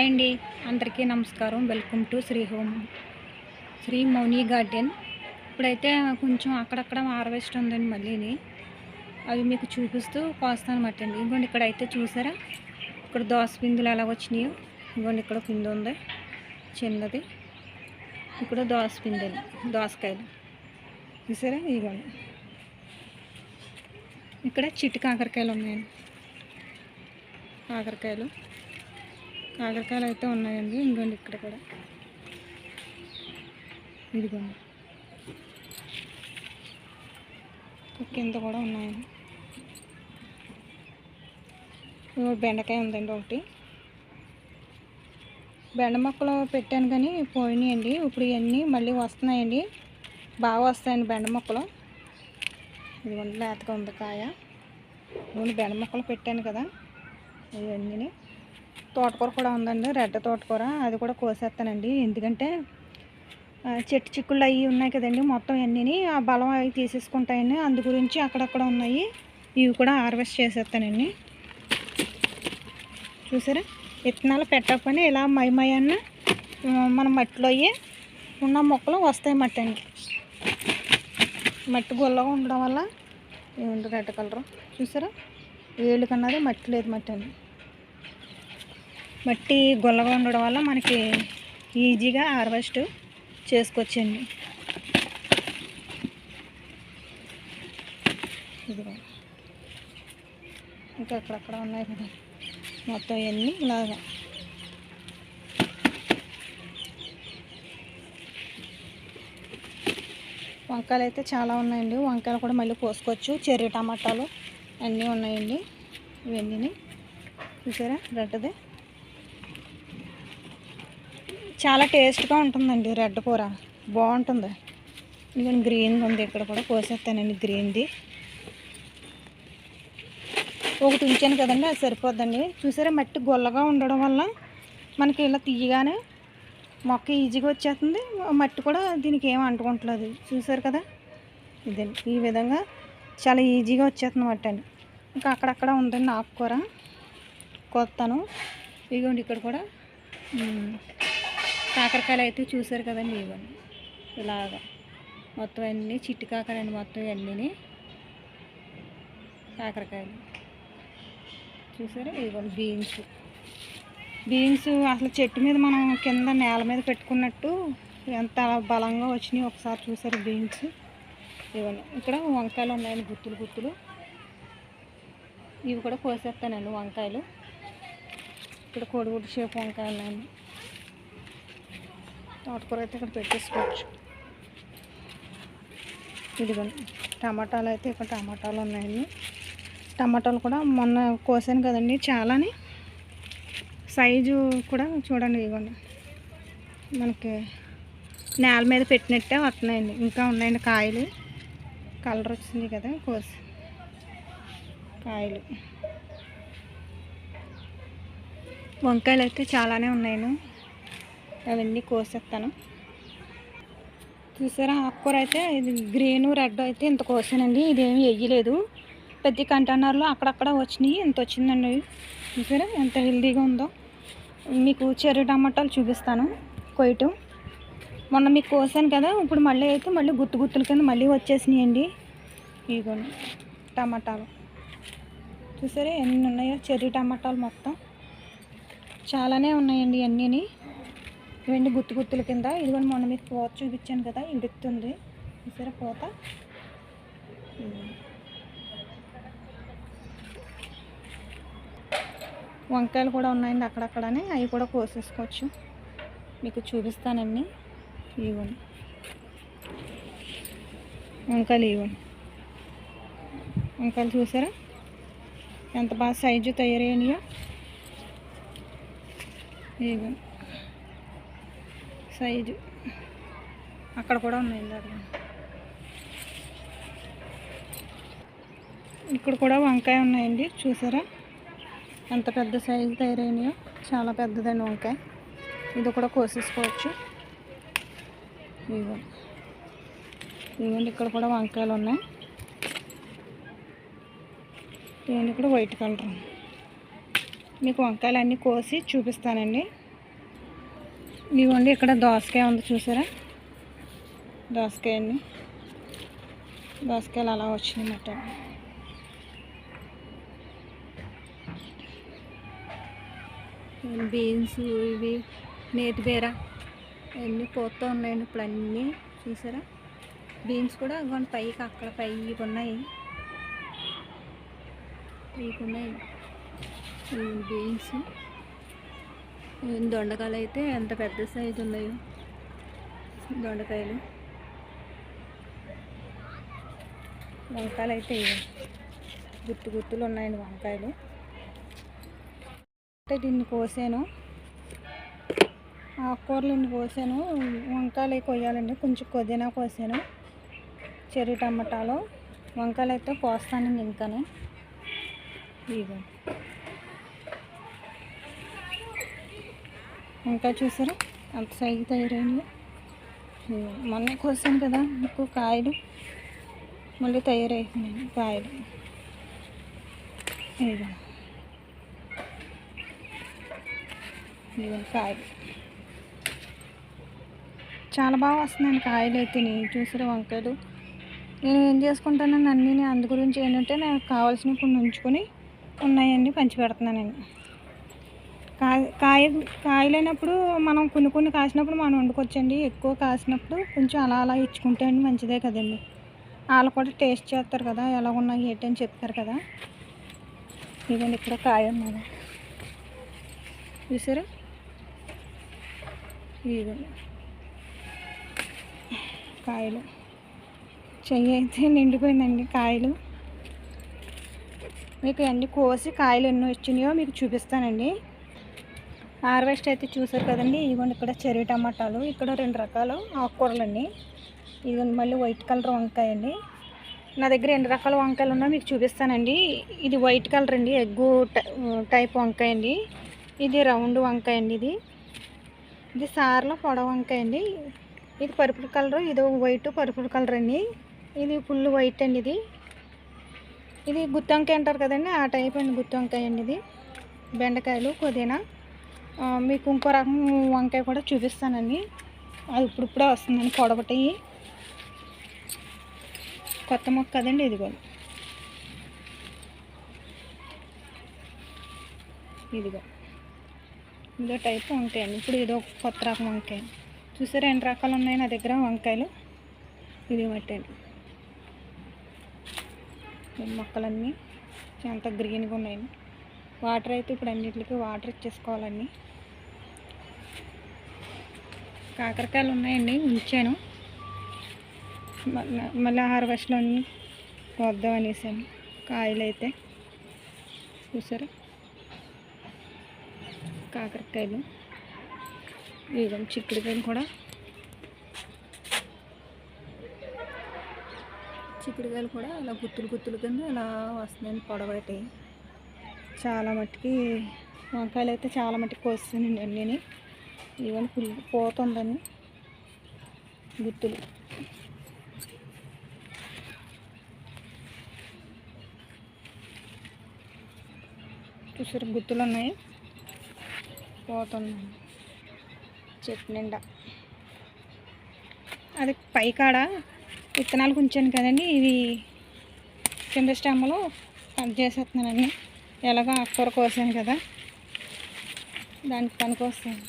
అండి. అందరికీ నమస్కారం. Welcome to Shri home Shri Mouni garden. ఇప్పుడైతే కొంచెం అక్కడక్కడ హార్వెస్ట్ ఉందండి మళ్ళీని. అవి మీకు చూపిస్తూ కోస్తానమాట అండి. ఇంకోండి ఇక్కడ అయితే చూసారా? ఇక్కడ దోశ పిందులు ఎలా వచ్చినాయో. ఇంకోండి ఇక్కడ పిండి ఉంది. చిన్నది. ఇక్కడ దోశ పిందెలు దోసకాయలు. చూసారా? ఇదిగోండి. ఇక్కడ చిట్టి కాకరకాయలు ఉన్నాయండి. కాకరకాయలు. కాకరకాయలు అయితే ఉన్నాయండి. ఇంకోండి ఇక్కడ కూడా. ఇదిగోండి. కింద కూడా ఉన్నాయండి. బెండకాయ ఉందండి ఒకటి. బెండ మొక్కలు పెట్టాను కానీ పోయినాయండి. ఇప్పుడు ఇవన్నీ మళ్ళీ వస్తున్నాయండి. బాగా వస్తాయండి బెండ మొక్కలు. ఇదిగోండి లేతగా ఉంది కాయ. నేను బెండ మొక్కలు పెట్టాను కదా. ఇవన్నీ తోటకూర కూడా ఉందండి. రెడ్డ తోటకూర. అది కూడా కోసేస్తానండి. ఎందుకంటే చెట్టు చిక్కుళ్ళు అవి ఉన్నాయి కదండి మొత్తం అన్నీ ఆ బలం అవి తీసేసుకుంటాయండి. అందు గురించి అక్కడక్కడ ఉన్నాయి. ఇవి కూడా హార్వెస్ట్ చేసేస్తానండి. చూసారా? విత్తనాలు పెట్టకపోయినా ఇలా మై మన మట్టిలో అయ్యి ఉన్న మొక్కలు వస్తాయి మట్టి అండి మట్టి గుల్లగా ఉండడం వల్ల ఏముంటుంది రెడ్ కలర్? చూసారా? వేళ్ళు కన్నది మట్టి లేదు మట్టి అండి మట్టి గుల్లగా ఉండడం వల్ల మనకి ఈజీగా హార్వెస్ట్ చేసుకోవచ్చండి ఇదిగో. ఇంకా అక్కడక్కడ ఉన్నాయి కదా. మొత్తం ఇవన్నీ ఇలాగా. వంకాయలు అయితే చాలా ఉన్నాయండి. వంకాయలు కూడా మళ్ళీ కోసుకోవచ్చు. చెర్రీ టమాటాలు అన్నీ ఉన్నాయండి. ఇవన్నీ చూసారా? రెడ్ది. చాలా టేస్ట్గా ఉంటుందండి రెడ్ కూర. బాగుంటుంది. ఇదిగోండి గ్రీన్ ఉంది ఇక్కడ కూడా కోసేస్తానండి గ్రీన్ది. ఒకటి ఉంచాను కదండి అది సరిపోద్దండి. చూసారా మట్టి గొల్లగా ఉండడం వల్ల మనకి ఇలా తీయగానే మొక్క ఈజీగా వచ్చేస్తుంది. మట్టి కూడా దీనికి ఏం అంటుకుంటలేదు. చూసారు కదా? ఇదే ఈ విధంగా చాలా ఈజీగా వచ్చేస్తుంది మట్టి అండి. ఇంకా అక్కడక్కడ ఉందండి ఆకుకూర. కొత్తను ఇదిగోండి ఇక్కడ కూడా. కాకరకాయలు అయితే చూసారు కదండి ఇవన్నీ. ఇలాగా మొత్తం అన్నీ చిట్టి కాకరండి మొత్తం అన్నీ కాకరకాయలు. చూసారా? ఇదిగోండి బీన్స్. బీన్స్ అసలు చెట్టు మీద మనం కింద నేల మీద పెట్టుకున్నట్టు ఎంత బలంగా వచ్చినాయి ఒకసారి చూసారు బీన్స్? ఇవన్నీ ఇక్కడ వంకాయలు ఉన్నాయండి గుత్తులు గుత్తులు. ఇవి కూడా కోసేస్తానండి వంకాయలు. ఇక్కడ కోడిగుడ్డు షేప్ వంకాయలు ఉన్నాయండి. తోటకూర అయితే ఇక్కడ పెట్టేసుకోవచ్చు. ఇదిగోండి. టమాటాలు అయితే ఇక్కడ టమాటాలు ఉన్నాయండి. టమాటాలు కూడా మొన్న కోసాను కదండి చాలాని. సైజు కూడా చూడండి ఇదిగోండి. మనకి నేల మీద పెట్టినట్టే వస్తున్నాయండి. ఇంకా ఉన్నాయండి కాయలు. కలర్ వచ్చింది కదా కోసి. కాయలు. వంకాయలు అయితే చాలానే ఉన్నాయండి. అవన్నీ కోసేస్తాను. చూసారా? ఆకుకూర అయితే ఇది గ్రీన్ రెడ్ అయితే ఇంత కోసానండి. ఇదేమి వేయలేదు పెద్ద కంటైనర్లో అక్కడక్కడ వచ్చినాయి. ఇంత వచ్చిందండి. చూసారా? ఎంత హెల్దీగా ఉందో. మీకు చెర్రీ టమాటాలు చూపిస్తాను. కొయ్యటం. మొన్న మీకు కోసాను కదా? ఇప్పుడు మళ్ళీ అయితే మళ్ళీ గుత్తు గుత్తుల కింద మళ్ళీ వచ్చేసినాయండి. ఇదిగోండి టమాటాలు. చూసారా? ఎన్ని ఉన్నాయో? చెర్రీ టమాటాలు మొత్తం. చాలానే ఉన్నాయండి అన్నీ ఇవన్నీ గుత్తు గుత్తుల కింద. ఇదిగోండి మొన్న మీకు పోత చూపించాను కదా ఇడుతుంది చూసారా పోత? వంకాయలు కూడా ఉన్నాయండి అక్కడక్కడనే. అవి కూడా కోసేసుకోవచ్చు. మీకు చూపిస్తానండి ఇవ్వండి వంకాయలు ఇవ్వండి వంకాయలు చూసారా? ఎంత బాగా సైజు తయారయ్యాయో. ఇవ్వండి సైజు అక్కడ కూడా ఉన్నాయండి అక్కడ ఇక్కడ కూడా వంకాయ ఉన్నాయండి చూసారా? ఎంత పెద్ద సైజు తయారైనాయో చాలా పెద్దదండి వంకాయ. ఇది కూడా కోసేసుకోవచ్చు. ఇవ్వండి ఇవ్వండి ఇక్కడ కూడా వంకాయలు ఉన్నాయి. ఇవన్నీ కూడా వైట్ కలర్ మీకు వంకాయలు అన్నీ కోసి చూపిస్తానండి. ఇదిగోండి ఇక్కడ దోసకాయ ఉంది చూసారా? దోసకాయ అండి దోసకాయలు అలా వచ్చినాయి అన్నమాట. బీన్స్ ఇవి నేతి బీర అన్నీ పోతూ ఉన్నాయండి ఇప్పుడు అన్నీ. చూసారా? బీన్స్ కూడా కొన్ని పైకి అక్కడ పైకి ఉన్నాయి. పైకి ఉన్నాయి. బీన్స్. దొండకాయలు అయితే ఎంత పెద్ద సైజు ఉన్నాయో. దొండకాయలు. వంకాయలు అయితే గుర్తు గుత్తు గుత్తులు ఉన్నాయండి వంకాయలు. అంటే దీన్ని కోసాను. ఆకుకూరలు ఇన్ని కోసాను. వంకాయలు కొయ్యాలండి. కొంచెం పుదీనా కోసాను. చెర్రీ టమాటాలు. వంకాయలు అయితే కోస్తానండి ఇంకానే. ఇదిగో. ఇంకా చూసారా? అంత సైజు తయారైంది. మొన్న కోసాను కదా మీకు కాయలు. మళ్ళీ తయారైతున్నాయి కాయలు. ఇదిగో. ఇదిగో కాయలు. చాలా బాగా వస్తున్నాయండి కాయలు అయితే చూసారా వంకాయలు. నేను ఏం చేసుకుంటానని అన్నీ అందు గురించి ఏంటంటే నాకు కావాల్సినవి కొన్ని ఉంచుకొని ఉన్నాయండి పంచి పెడుతున్నానండి. కాయ కాయ కాయలైనప్పుడు మనం కొన్ని కొన్ని కాసినప్పుడు మనం వండుకోవచ్చండి. ఎక్కువ కాసినప్పుడు కొంచెం అలా అలా ఇచ్చుకుంటే అండి మంచిదే కదండి. వాళ్ళు కూడా టేస్ట్ చేస్తారు కదా ఎలా ఉన్నాయి ఏంటి అని చెప్తారు కదా. ఇదండి ఇక్కడ కాయ ఉన్నది. చూసారా? ఇదిగోండి. కాయలు. చెయ్యి అయితే నిండిపోయిందండి కాయలు. మీకు అన్ని కోసి కాయలు ఎన్నో వచ్చినాయో మీకు చూపిస్తానండి. హార్వెస్ట్ అయితే చూసారు కదండి. ఇదిగోండి ఇక్కడ చెర్రీ టమాటాలు ఇక్కడ రెండు రకాలు ఆకుకూరలండి. ఇదిగోండి మళ్ళీ వైట్ కలర్ వంకాయ అండి. నా దగ్గర ఎన్ని రకాల వంకాయలు ఉన్నా మీకు చూపిస్తానండి. ఇది వైట్ కలర్ అండి ఎగ్గు టైప్ వంకాయ అండి. ఇది రౌండ్ వంకాయ అండి ఇది. ఇది సార్లో పొడ వంకాయ అండి. ఇది పర్పుల్ కలర్ ఇది వైట్ పర్పుల్ కలర్ అండి. ఇది ఫుల్ వైట్ అండి ఇది. ఇది గుత్తి వంకాయ అంటారు కదండి ఆ టైప్ అండి గుత్తి వంకాయ అండి ఇది. బెండకాయలు పుదీనా మీకు ఇంకో రకం వంకాయ కూడా చూపిస్తానండి. అది ఇప్పుడిప్పుడే వస్తుందండి పొడబటి కొత్త మొక్క కదండి ఇది కూడా. ఇదిగో ఇదో టైప్ వంకాయ అండి ఇప్పుడు ఇదో కొత్త రకం వంకాయ. చూసారా రెండు రకాలు ఉన్నాయి నా దగ్గర వంకాయలు? ఇది మట్టండి. మొక్కలన్నీ ఎంత గ్రీన్గా ఉన్నాయండి. వాటర్ అయితే ఇప్పుడు అన్నింటికి వాటర్ ఇచ్చేసుకోవాలండి. కాకరకాయలు ఉన్నాయండి ఉంచాను. మళ్ళీ హార్వెస్ట్లో వద్దాం అనేసాను కాయలు అయితే చూసారా? కాకరకాయలు. ఇదిగో చిక్కుడుకాయలు కూడా. చిక్కుడుకాయలు కూడా ఇలా గుత్తులు గుత్తులు కింద ఇలా వస్తున్నాయండి పొడబెట్టాయి చాలా మట్టుకి వంకాయలు అయితే చాలా మట్టుకు కోస్తానండి అన్నీ ఇవన్నీ ఫుల్ పోతుందని గుత్తులు చూసారు గుత్తులు ఉన్నాయి పోతుంది చెట్టు నిండా. అది పైకాడ విత్తనాలు ఉంచాను కదండి ఇవి కింద స్టెమ్మలో కట్ చేసేస్తున్నానండి. ఎలాగో ఆకుకూర కోసాను కదా దానికి పనికి వస్తాను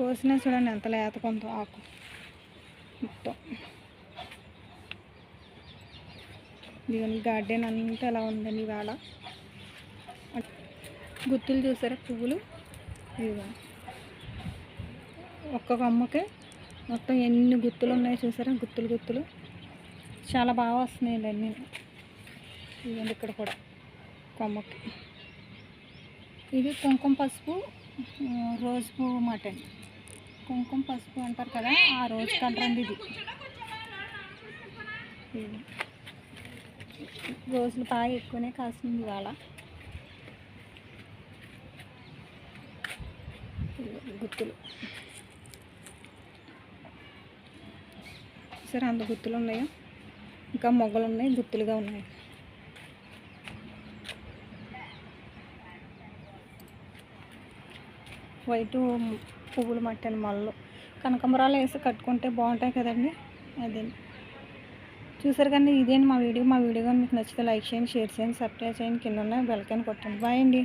కోసినా చూడండి ఎంత లేత కొంత ఆకు. మొత్తం. ఇదిగోండి గార్డెన్ అంతా ఎలా ఉందండి ఇవాళ? గుత్తులు చూసారా పువ్వులు? ఇదిగో. ఒక్క కొమ్మకి మొత్తం ఎన్ని గుత్తులు ఉన్నాయి చూసారా? గుత్తులు గుత్తులు. చాలా బాగా వస్తున్నాయండి అన్నీ. ఇదిగోండి ఇక్కడ కూడా కొమ్మకి. ఇది కుంకుమ పసుపు రోజు పువ్వు మాట అండి. కుంకుమ పసుపు అంటారు కదా ఆ రోజు కలరండి ఇది. రోజులు బాగా ఎక్కువనే కాస్తుంది ఇవాళ. గుత్తులు. సరే అంత గుత్తులు ఉన్నాయో? ఇంకా మొగ్గలు ఉన్నాయి గుత్తులుగా ఉన్నాయి. వైట్ పువ్వులు మట్టాను మళ్ళీ. కనకంబరాలు వేసి కట్టుకుంటే బాగుంటాయి కదండి. అదే. చూసారు కానీ ఇదేంటి మా వీడియో? మా వీడియో కానీ మీకు నచ్చితే లైక్ చేయండి షేర్ చేయండి సబ్స్క్రైబ్ చేయండి కింద ఉన్న బెల్కైన్ కొట్టండి. బాయ్ అండి.